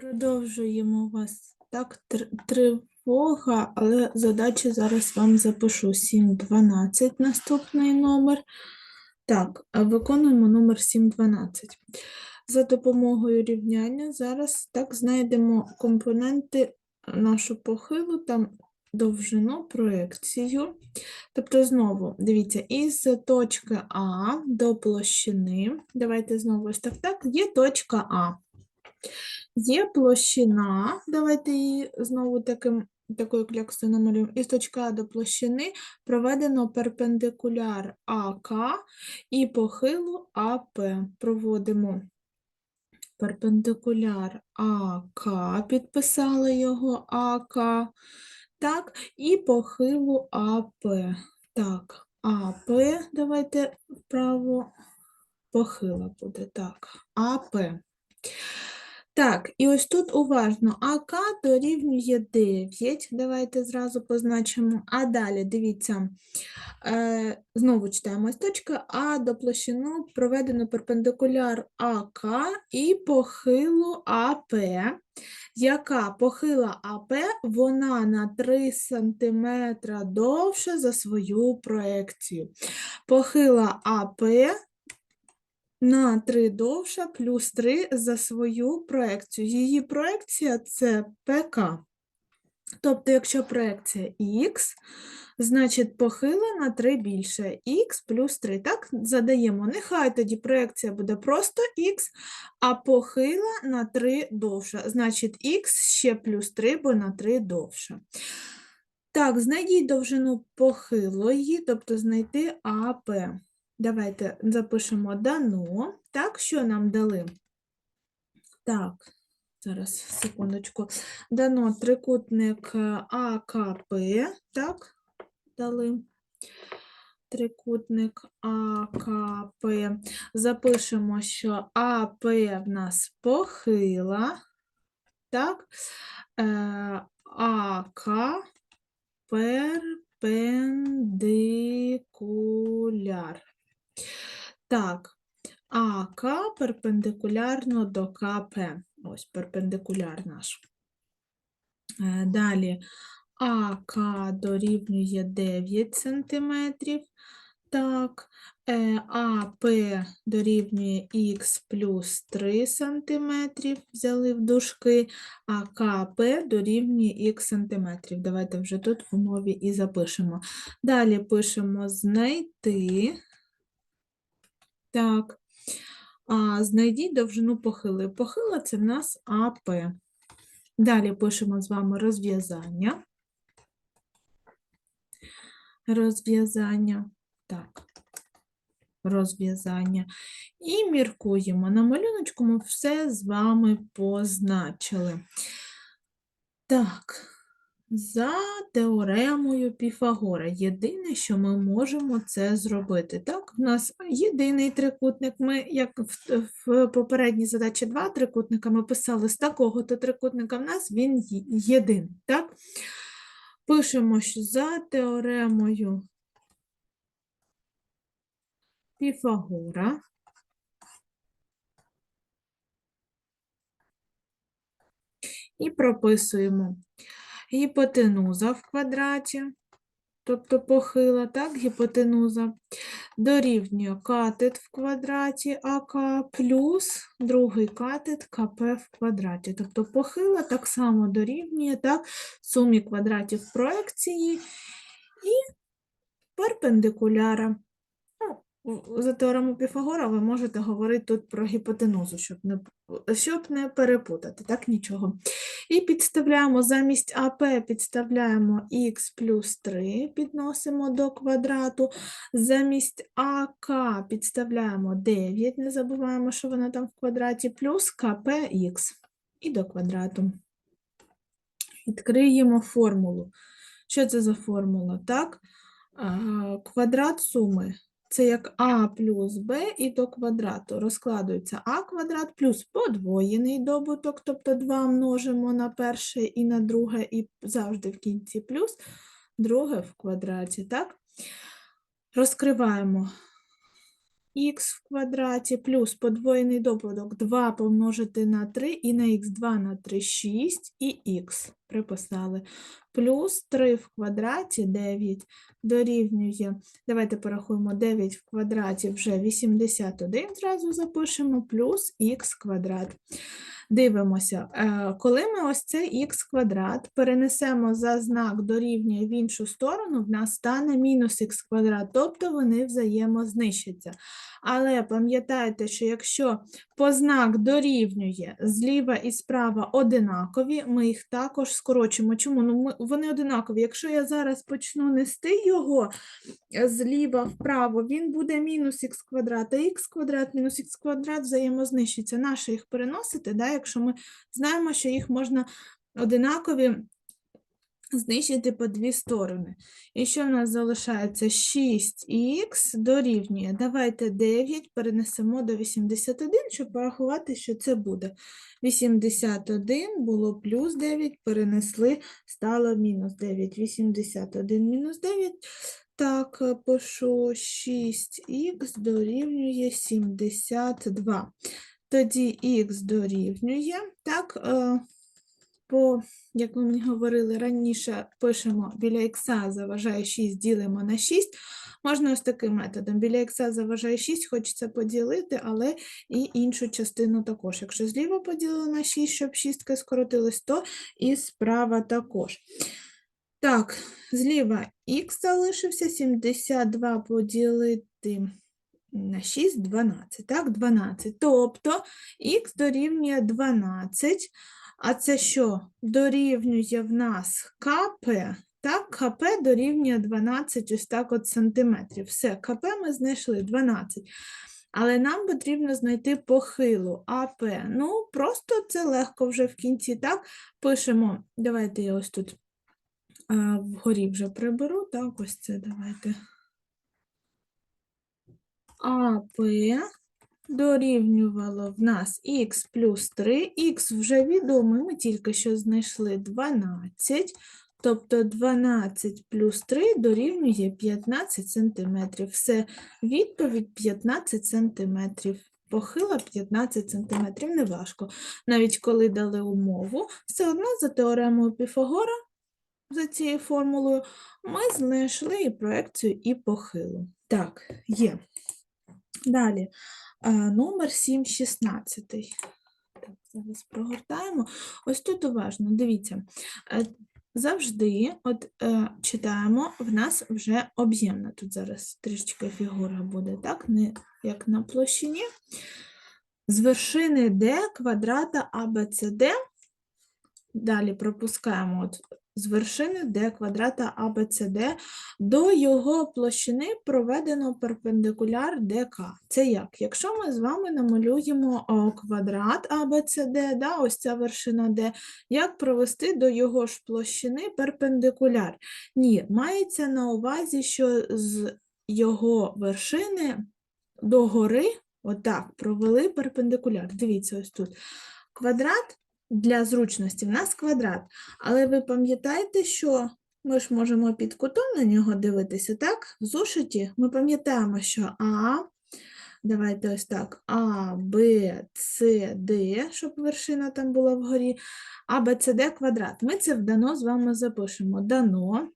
Продовжуємо вас. Так, тр- тривога, але задачі зараз вам запишу. 7.12 наступний номер. Так, виконуємо номер 7.12. За допомогою рівняння зараз так знайдемо компоненти нашу похилу, там довжину, проекцію. Тобто, знову, дивіться, із точки А до площини, давайте знову ось так, так, є точка А. Є площина, давайте її знову таким, такою кляксою намалюємо. Із точки А до площини проведено перпендикуляр АК і похилу АП. Проводимо перпендикуляр АК, підписали його АК, так, і похилу АП. Так, АП, давайте вправо, похила буде, так, АП. Так, і ось тут уважно, АК дорівнює 9, давайте зразу позначимо, а далі, дивіться, е, знову читаємо, ось точка А до площину проведено перпендикуляр АК і похилу АП, яка похила АП, вона на 3 см довша за свою проекцію. Похила АП на 3 довша плюс 3 за свою проекцію. Її проекція це ПК. Тобто, якщо проекція Х, значить похила на 3 більше, Х плюс 3. Так, задаємо. Нехай тоді проекція буде просто Х, а похила на 3 довша. Значить, Х ще плюс 3, бо на 3 довше. Так, знайдіть довжину похилої, тобто знайти АП. Давайте запишемо дано. Так, що нам дали? Так, зараз, секундочку. Дано трикутник е, АКП, так, дали. Трикутник АКП. Запишемо, що АП в нас похила, так, е, АК перпендикуляр. Так, АК перпендикулярно до КП. Ось перпендикуляр наш. Е, Далі АК дорівнює 9 см. Так, е, АП дорівнює Х плюс 3 см. Взяли в дужки, а КП дорівнює Х см. Давайте вже тут в умові і запишемо. Далі пишемо знайти. Так. А, знайдіть довжину похили. Похила це в нас АП. Далі пишемо з вами розв'язання. Розв'язання. Так. Розв'язання. І міркуємо. На малюночку ми все з вами позначили. Так. За теоремою Піфагора. Єдине, що ми можемо це зробити. Так, в нас єдиний трикутник. Ми, як в, в попередній задачі два трикутника, ми писали з такого-то трикутника, в нас він єдиний. Так? Пишемо, що за теоремою Піфагора. І прописуємо гіпотенуза в квадраті, тобто похила, так, гіпотенуза, дорівнює катет в квадраті АК плюс другий катет КП в квадраті. Тобто похила так само дорівнює так, сумі квадратів проекції і перпендикуляра. За теоремою Піфагора ви можете говорити тут про гіпотенузу, щоб не, щоб не перепутати, так, нічого. І підставляємо замість АП, підставляємо х плюс 3, підносимо до квадрату. Замість АК підставляємо 9, не забуваємо, що вона там в квадраті, плюс КПХ і до квадрату. Відкриємо формулу. Що це за формула? Так? Квадрат суми. Це як а плюс b і до квадрату. Розкладується а квадрат плюс подвоєний добуток, тобто 2 множимо на перше і на друге, і завжди в кінці плюс, друге в квадраті. Так? Розкриваємо х в квадраті плюс подвоєний добуток 2 помножити на 3 і на х 2 на 3 6 і х приписали. Плюс 3 в квадраті 9 дорівнює, давайте порахуємо 9 в квадраті вже 81 зразу запишемо, плюс х квадрат. Дивимося, е, коли ми ось цей х квадрат перенесемо за знак дорівнює в іншу сторону, в нас стане мінус х квадрат, тобто вони взаємознищаться. Але пам'ятайте, що якщо познак дорівнює зліва і справа одинакові, ми їх також скорочимо. Чому? Ну, ми, вони одинакові. Якщо я зараз почну нести його зліва вправо, він буде мінус х квадрат, а х квадрат мінус х квадрат взаємознищиться. Нащо їх переносити, да, якщо ми знаємо, що їх можна одинакові знищити по дві сторони. І що в нас залишається? 6х дорівнює. Давайте 9 перенесемо до 81, щоб порахувати, що це буде. 81 було плюс 9, перенесли, стало мінус 9. 81 мінус 9. Так, е, пишу 6х дорівнює 72. Тоді х дорівнює, так, е, по, як ви мені говорили раніше, пишемо біля х заважає 6, ділимо на 6. Можна ось таким методом. Біля х заважає 6, хочеться поділити, але і іншу частину також. Якщо зліва поділили на 6, щоб шістки скоротились, то і справа також. Так, зліва х залишився, 72 поділити на 6, 12. Так, 12. Тобто х дорівнює 12. А це що? Дорівнює в нас КП. Так, КП дорівнює 12 ось так от сантиметрів. Все, КП ми знайшли 12. Але нам потрібно знайти похилу АП. Ну, просто це легко вже в кінці. Так, пишемо. Давайте я ось тут а, вгорі вже приберу. Так, ось це давайте. АП дорівнювало в нас х плюс 3, х вже відомий, ми тільки що знайшли 12, тобто 12 плюс 3 дорівнює 15 см. Все, відповідь 15 см. Похила 15 см, неважко. Навіть коли дали умову, все одно за теоремою Піфагора, за цією формулою, ми знайшли і проекцію, і похилу. Так, є. Далі, номер 716. Так, зараз прогортаємо. Ось тут уважно, дивіться, е, завжди от, е, читаємо, в нас вже об'ємна. Тут зараз трішечки фігура буде, так, не як на площині. З вершини D квадрата ABCD, далі пропускаємо от з вершини d квадрата ABCD до його площини проведено перпендикуляр ДК. Це як? Якщо ми з вами намалюємо квадрат ABCD, да, ось ця вершина D, як провести до його ж площини перпендикуляр? Ні, мається на увазі, що з його вершини до гори, отак, провели перпендикуляр. Дивіться, ось тут. Квадрат для зручності в нас квадрат. Але ви пам'ятаєте, що ми ж можемо під кутом на нього дивитися, так? В зошиті ми пам'ятаємо, що А, давайте ось так, А, Б, С, Д, щоб вершина там була вгорі, А, Б, С, Д квадрат. Ми це в дано з вами запишемо. Дано.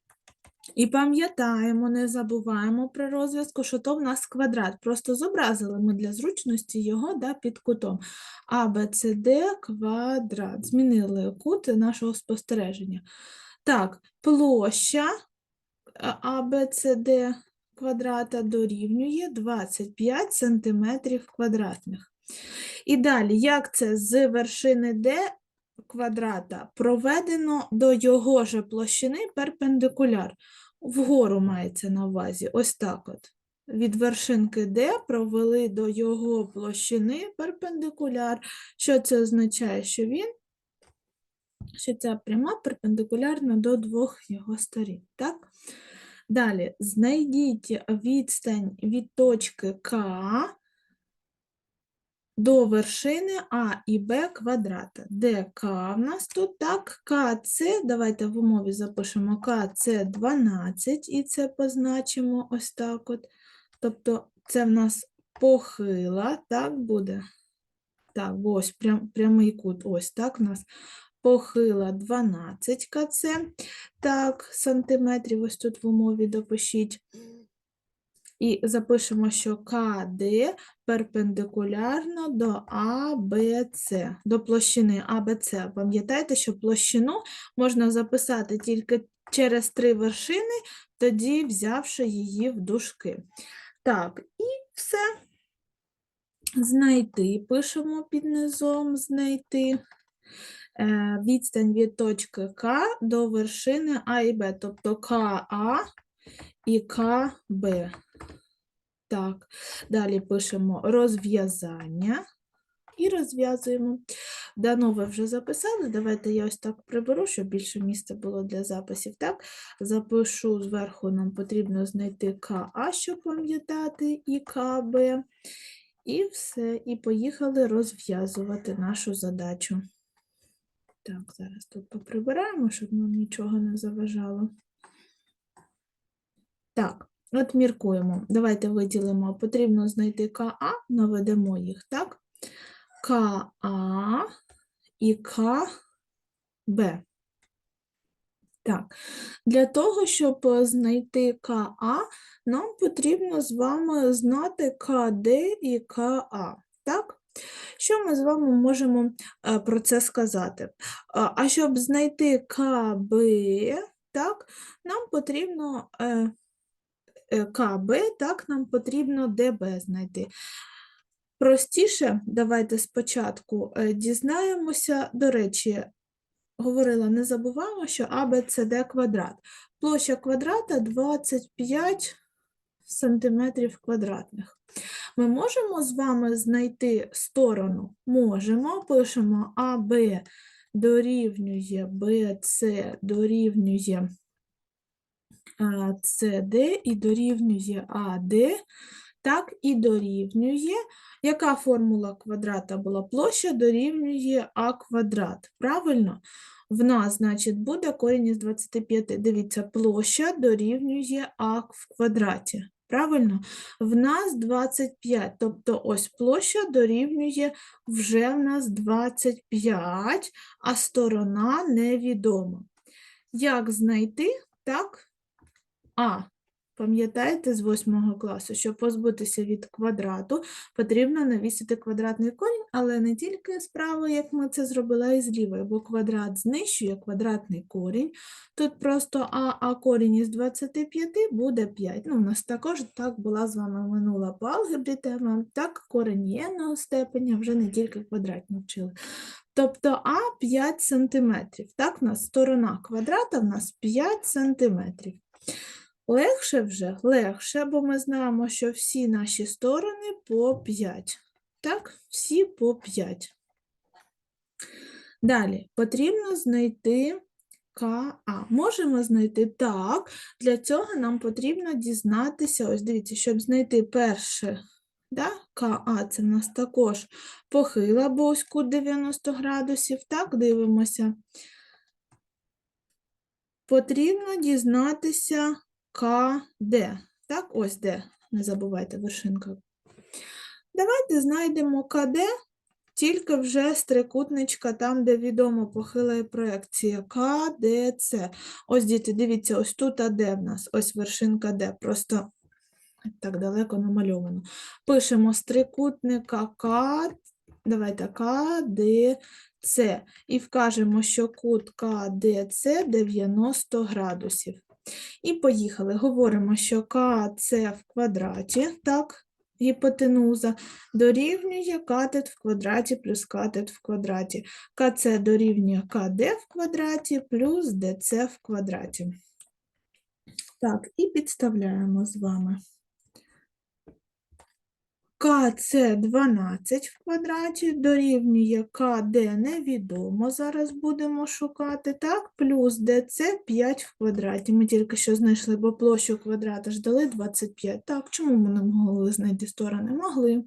І пам'ятаємо, не забуваємо при розв'язку, що то в нас квадрат. Просто зобразили ми для зручності його да, під кутом. А, Б, С, Д квадрат. Змінили кут нашого спостереження. Так, площа А, Б, С, Д квадрата дорівнює 25 сантиметрів квадратних. І далі, як це з вершини D квадрата проведено до його же площини перпендикуляр. Вгору мається на увазі. Ось так от. Від вершинки D провели до його площини перпендикуляр. Що це означає? Що він, що ця пряма перпендикулярна до двох його сторін. Так? Далі, знайдіть відстань від точки К до вершини А і Б квадрата. Де К в нас тут так, КЦ, давайте в умові запишемо КЦ 12 і це позначимо ось так от. Тобто це в нас похила, так буде. Так, ось прям, прямий кут, ось так у нас похила 12 кц, так, сантиметрів, ось тут в умові допишіть. І запишемо, що КД перпендикулярно до АБЦ, до площини АБЦ. Пам'ятайте, що площину можна записати тільки через три вершини, тоді взявши її в дужки. Так, і все. Знайти, пишемо під низом знайти е, відстань від точки К до вершини А і Б, тобто КА і КБ. Так, далі пишемо розв'язання і розв'язуємо. Дано ви вже записали. Давайте я ось так приберу, щоб більше місця було для записів. Так, запишу зверху, нам потрібно знайти КА, щоб пам'ятати, і КБ. І все, і поїхали розв'язувати нашу задачу. Так, зараз тут поприбираємо, щоб нам нічого не заважало. Так, от міркуємо. Давайте виділимо. Потрібно знайти КА, наведемо їх, так? КА і КБ. Так, для того, щоб е, знайти КА, нам потрібно з вами знати КД і КА. Так? Що ми з вами можемо е, про це сказати? А а щоб знайти КБ, так, нам потрібно е, е, КБ, так, нам потрібно ДБ знайти. Простіше, давайте спочатку е, дізнаємося, до речі, говорила, не забуваємо, що АБЦД квадрат. Площа квадрата 25 сантиметрів квадратних. Ми можемо з вами знайти сторону? Можемо, пишемо АБ дорівнює БЦ дорівнює СД і дорівнює АД, так і дорівнює. Яка формула квадрата була? Площа дорівнює А квадрат. Правильно? В нас, значить, буде корінь із 25. Дивіться, площа дорівнює А в квадраті. Правильно? В нас 25, тобто ось площа дорівнює вже в нас 25, а сторона невідома. Як знайти? Так, А. Пам'ятаєте з 8 класу, щоб позбутися від квадрату, потрібно навісити квадратний корінь, але не тільки справа, як ми це зробили, а й зліва, бо квадрат знищує квадратний корінь. Тут просто А, а корінь із 25 буде 5. Ну, У нас також так була з вами минула по алгебрі тема, так корінь єдного степеня, вже не тільки квадратні вчили. Тобто А 5 см. Так, у нас сторона квадрата в нас 5 см. Легше вже легше, бо ми знаємо, що всі наші сторони по 5. Так, всі по 5. Далі потрібно знайти КА. Можемо знайти так. Для цього нам потрібно дізнатися, ось дивіться, щоб знайти перше да, КА, це в нас також похила, бо ось кут 90 градусів. Так, дивимося. Потрібно дізнатися КД. Так, ось де, не забувайте вершинка. Давайте знайдемо КД, тільки вже з трикутничка, там, де відомо похила і проекція КДЦ. Ось, діти, дивіться, ось тут АД в нас, ось вершинка Д, просто так далеко намальовано. Пишемо з трикутника К, давайте КДЦ, і вкажемо, що кут КДЦ 90 градусів. І поїхали. Говоримо, що КЦ в квадраті, так, гіпотенуза, дорівнює катет в квадраті плюс катет в квадраті. КЦ дорівнює КД в квадраті плюс ДЦ в квадраті. Так, і підставляємо з вами. КЦ 12 в квадраті дорівнює КД невідомо, зараз будемо шукати, так, плюс ДЦ 5 в квадраті. Ми тільки що знайшли, бо площу квадрата ж дали 25. Так, чому ми не могли знайти сторони? Могли.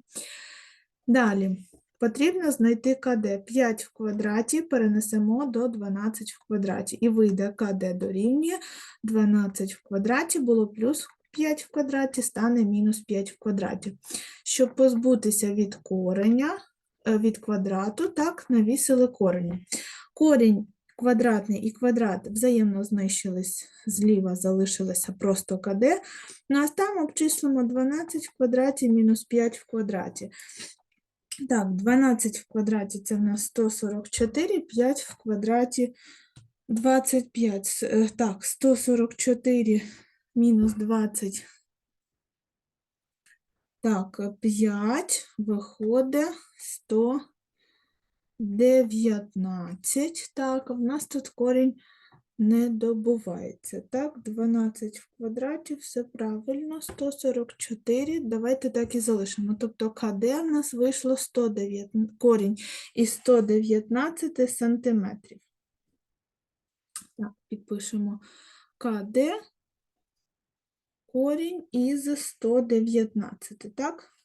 Далі, потрібно знайти КД 5 в квадраті, перенесемо до 12 в квадраті. І вийде КД дорівнює 12 в квадраті було плюс 5 в квадраті стане мінус 5 в квадраті. Щоб позбутися від кореня, е, від квадрату, так, навісили корені. Корінь квадратний і квадрат взаємно знищились, зліва залишилося просто КД. Ну а там обчислимо 12 в квадраті мінус 5 в квадраті. Так, 12 в квадраті це в нас 144, 5 в квадраті 25. Е, Так, 144 мінус 20. Так, 5 виходить 119. Так, в нас тут корінь не добувається. Так, 12 в квадраті, все правильно, 144. Давайте так і залишимо. Тобто КД в нас вийшло 109, корінь із 119 сантиметрів. Так, підпишемо КД корінь із 119, так?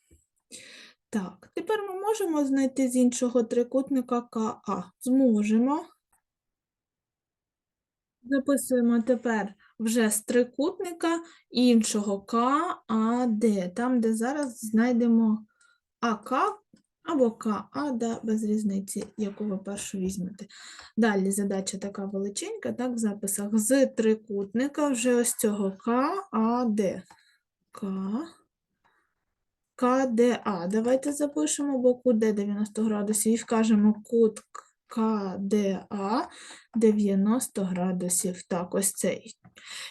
Так, тепер ми можемо знайти з іншого трикутника КА. Зможемо. Записуємо тепер вже з трикутника іншого КАД, там, де зараз знайдемо АК або КА, без різниці, яку ви першу візьмете. Далі задача така величенька, так, в записах з трикутника вже ось цього КАД. К. КДА. Давайте запишемо, бо кут Д 90 градусів і вкажемо кут КДА 90 градусів. Так, ось цей.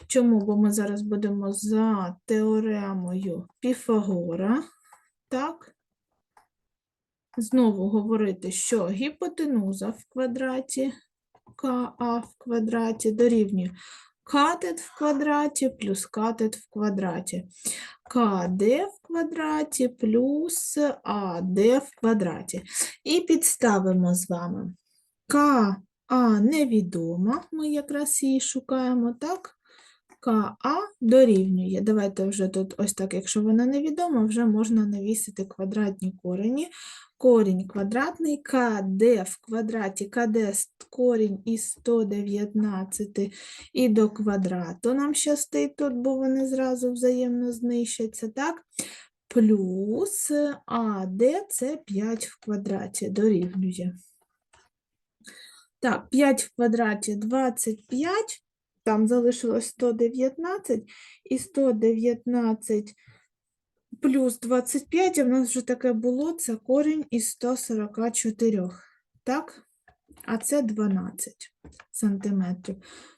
Чому? Бо ми зараз будемо за теоремою Піфагора. Так. Знову говорити, що гіпотенуза в квадраті КА в квадраті дорівнює катет в квадраті плюс катет в квадраті. КД в квадраті плюс АД в квадраті. І підставимо з вами. КА невідома, ми якраз її шукаємо, так? КА дорівнює. Давайте вже тут ось так, якщо вона невідома, вже можна навісити квадратні корені. Корінь квадратний, КД в квадраті, КД корінь із 119 і до квадрату нам щастить тут, бо вони зразу взаємно знищаться, так? Плюс АД це 5 в квадраті дорівнює. Так, 5 в квадраті 25, там залишилось 119, і 119 плюс 25, а в нас вже таке було, це корінь із 144, так? А це 12 сантиметрів.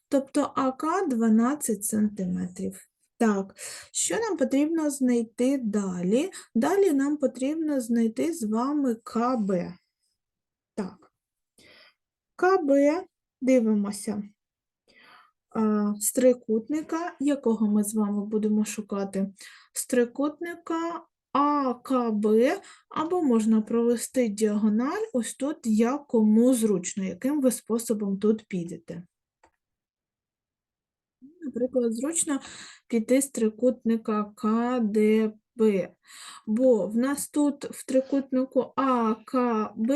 Тобто АК 12 сантиметрів. Так, що нам потрібно знайти далі? Далі нам потрібно знайти з вами КБ. Так. КБ, дивимося, з трикутника, якого ми з вами будемо шукати? З трикутника АКБ, або можна провести діагональ ось тут, як кому зручно, яким ви способом тут підете. Наприклад, зручно піти з трикутника КДБ, бо в нас тут в трикутнику АКБ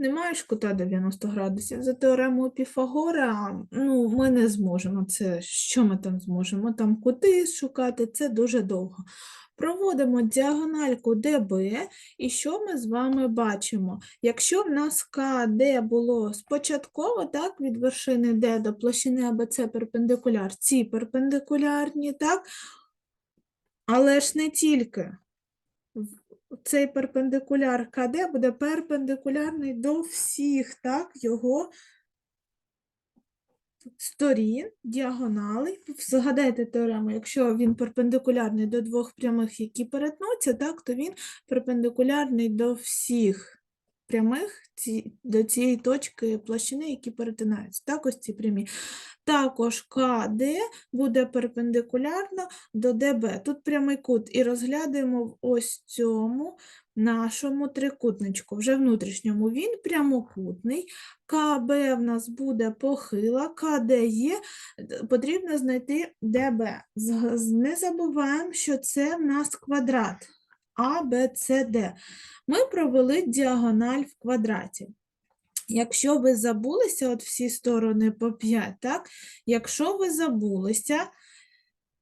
немає ж кута 90 градусів. За теоремою Піфагора ну, ми не зможемо. Це що ми там зможемо? Там кути шукати, це дуже довго. Проводимо діагональку ДБ, і що ми з вами бачимо? Якщо в нас КД було спочатково, так, від вершини Д до площини АБЦ перпендикуляр, ці перпендикулярні, так, але ж не тільки. Цей перпендикуляр КД буде перпендикулярний до всіх, так, його сторін, діагоналей. Згадайте теорему, якщо він перпендикулярний до двох прямих, які перетнуться, так, то він перпендикулярний до всіх прямих до цієї точки площини, які перетинаються. Так, ось ці прямі. Також КД буде перпендикулярно до ДБ. Тут прямий кут і розглядаємо в ось цьому нашому трикутничку. Вже внутрішньому він прямокутний. КБ в нас буде похила, КД є, потрібно знайти ДБ. Не забуваємо, що це в нас квадрат А, Б, С, Д. Ми провели діагональ в квадраті. Якщо ви забулися, от всі сторони по 5, так? Якщо ви забулися,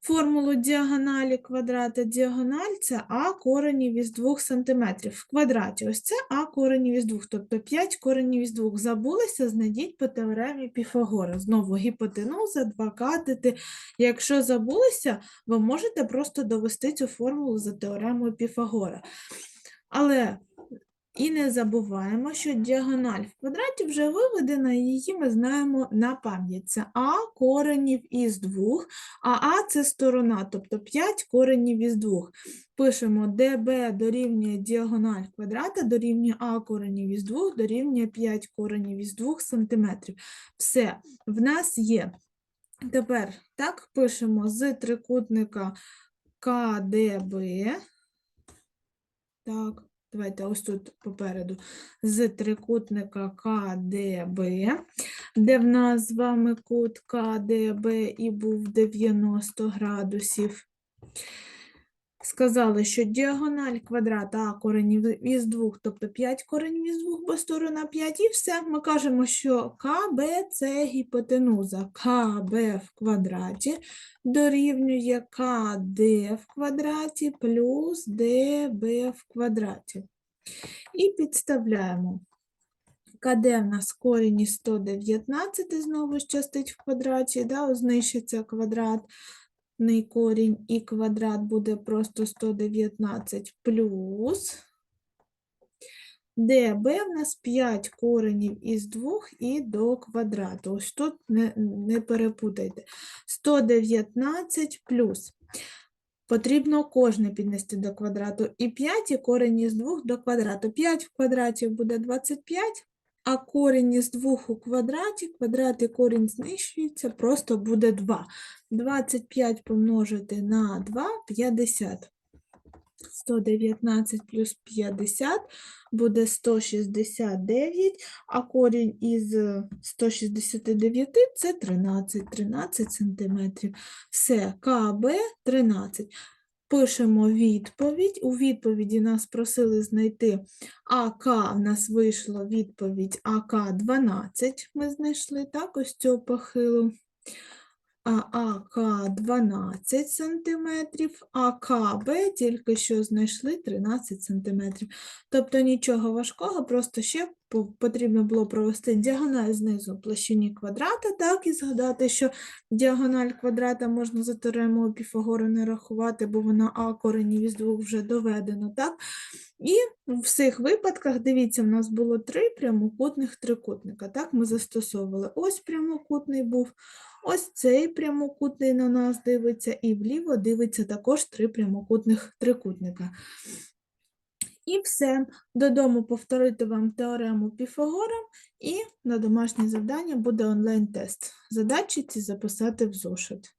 формулу діагоналі квадрата. Діагональ це а коренів із 2 см в квадраті. Ось це а коренів із 2, тобто 5 коренів із 2. Забулися, знайдіть по теоремі Піфагора. Знову гіпотенуза, два катети. Якщо забулися, ви можете просто довести цю формулу за теоремою Піфагора. Але і не забуваємо, що діагональ в квадраті вже виведена, її ми знаємо на пам'ять. Це а коренів із 2, а а це сторона, тобто 5 коренів із 2. Пишемо ДБ дорівнює діагональ квадрата, дорівнює а коренів із 2, дорівнює 5 коренів із 2 см. Все, в нас є. Тепер так пишемо з трикутника КДБ. Так, давайте ось тут попереду. З трикутника КДБ, де в нас з вами кут КДБ і був 90 градусів. Сказали, що діагональ квадрата А коренів із 2, тобто 5 коренів із 2, бо сторона 5, і все. Ми кажемо, що КБ – це гіпотенуза. КБ в квадраті дорівнює КД в квадраті плюс ДБ в квадраті. І підставляємо. КД в нас корінь із 119, знову ж частить в квадраті, да, знищиться квадратний корінь і квадрат буде просто 119 плюс. ДБ в нас 5 коренів із 2 і до квадрату. Ось тут не, не перепутайте. 119 плюс. Потрібно кожне піднести до квадрату. І 5 і корінь із 2 до квадрату. 5 в квадраті буде 25, а корінь із 2 у квадраті, квадрат і корінь знищується, просто буде 2. 25 помножити на 2 – 50. 119 плюс 50 буде 169, а корінь із е, 169 – це 13, 13 сантиметрів. Все, КБ 13. Пишемо відповідь. У відповіді нас просили знайти АК, в нас вийшла відповідь АК 12, ми знайшли так, ось цього похилу. АК 12 сантиметрів, а КБ тільки що знайшли 13 сантиметрів. Тобто нічого важкого, просто ще потрібно було провести діагональ знизу площині квадрата, так, і згадати, що діагональ квадрата можна за теоремою Піфагора не рахувати, бо вона А коренів із двох вже доведено, так? І в всіх випадках, дивіться, в нас було три прямокутних трикутника, так, ми застосовували. Ось прямокутний був, Ось цей прямокутний на нас дивиться, і вліво дивиться також три прямокутних трикутника. І все. Додому повторити вам теорему Піфагора, і на домашнє завдання буде онлайн-тест. Задачі ці записати в зошит.